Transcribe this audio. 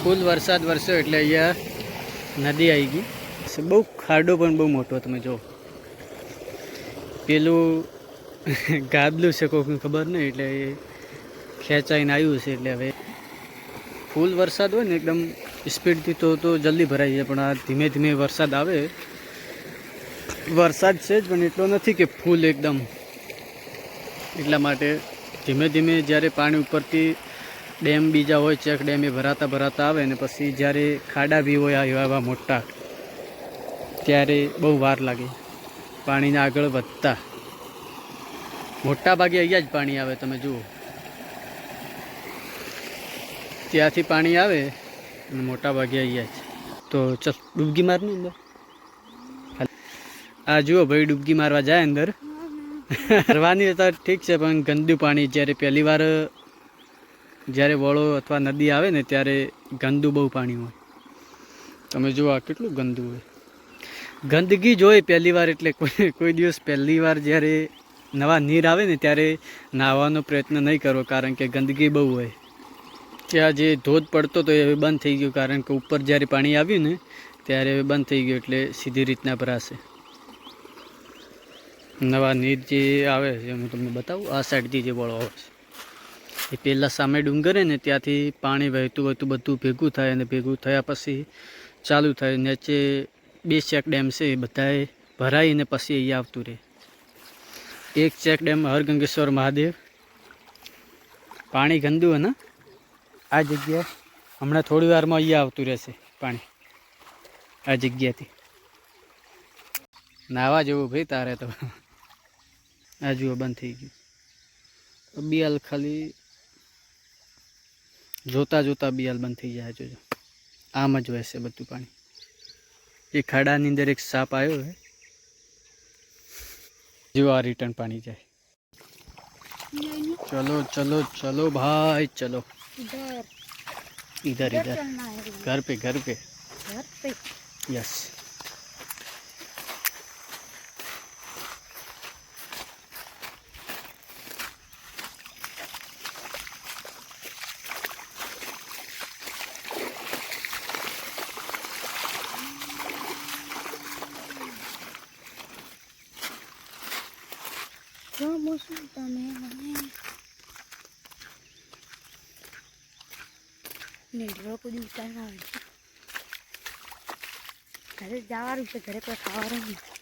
ફૂલ વરસાદ વરસ્યો એટલે અહીંયા નદી આવી ગઈ. બહુ ખાડો પણ બહુ મોટો તમે જો પેલું ગાબલું છે કોઈકને ખબર નહીં, એટલે એ ખેંચાઈને આવ્યું છે, એટલે હવે ફૂલ વરસાદ હોય ને એકદમ સ્પીડથી તો તો જલ્દી ભરાઈ જાય પણ આ ધીમે ધીમે વરસાદ આવે. વરસાદ છે જ, પણ એટલો નથી કે ફૂલ એકદમ. એટલા માટે ધીમે ધીમે જ્યારે પાણી ઉપરથી ડેમ બીજા હોય ચેક ડેમ એ ભરાતા ભરાતા આવે ને પછી જ્યારે ખાડા બી હોય એવા એવા મોટા ત્યારે બહુ વાર લાગે. પાણીને આગળ વધતા. મોટા ભાગે અહીંયા જ પાણી આવે તમે જુઓ. ત્યાંથી પાણી આવે અને મોટા ભાગે અહીંયા જ. તો ચલ ડૂબકી મારની અંદર. આ જુઓ ભાઈ ડૂબકી મારવા જાય અંદર. ફરવાની તો ઠીક છે પણ ગંદુ પાણી જ્યારે પહેલી વાર જ્યારે વળો અથવા નદી આવે ને ત્યારે ગંદુ બહુ પાણી હોય. તમે જુઓ આ કેટલું ગંદુ હોય. ગંદકી જોઈ પહેલી વાર એટલે કોઈ કોઈ દિવસ પહેલી વાર જ્યારે નવા નીર આવે ને ત્યારે નાહવાનો પ્રયત્ન નહીં કરો કારણ કે ગંદકી બહુ હોય. ત્યાં જે ધોધ પડતો તો એ હવે બંધ થઈ ગયો કારણ કે ઉપર જ્યારે પાણી આવ્યું ને ત્યારે હવે બંધ થઈ ગયું એટલે સીધી રીતના ભરાશે. નવા નીર જે આવે છે હું તમને બતાવું આ સાઈડથી જે વળો આવે છે. એ પહેલાં સામે ડુંગરે ને ત્યાંથી પાણી વહેતું વહેતું બધું ભેગું થાય અને ભેગું થયા પછી ચાલુ થાય. નીચે બે ચેક ડેમ છે, એ બધાએ ભરાઈને પછી અહીંયા આવતું રહે. એક ચેક ડેમ હરગંગેશ્વર મહાદેવ. પાણી ગંદુ હે ને? આ જગ્યા હમણાં થોડી વારમાં અહીંયા આવતું રહેશે પાણી. આ જગ્યાથી. નાવા જેવું ભાઈ તારે તો. આ જુઓ બંધ થઈ ગયું. બિયાલ ખાલી જોતા જોતા બિયાલ બંધ થઈ જાય જોજો આમ જ વહેશે બધું પાણી એ ખાડાની અંદર એક સાપ આવ્યો છે જો આ રિટર્ન પાણી જાય ચલો ચલો ચલો ભાઈ ચલો इधर इधर इधर चलना है घर पे घर पे घर पे यस જો મોસમ તમે મને નેડરો કુદી ઉતાર આવે ઘરે જવાનું છે ઘરે કોઈ ખાવાનું નહીં.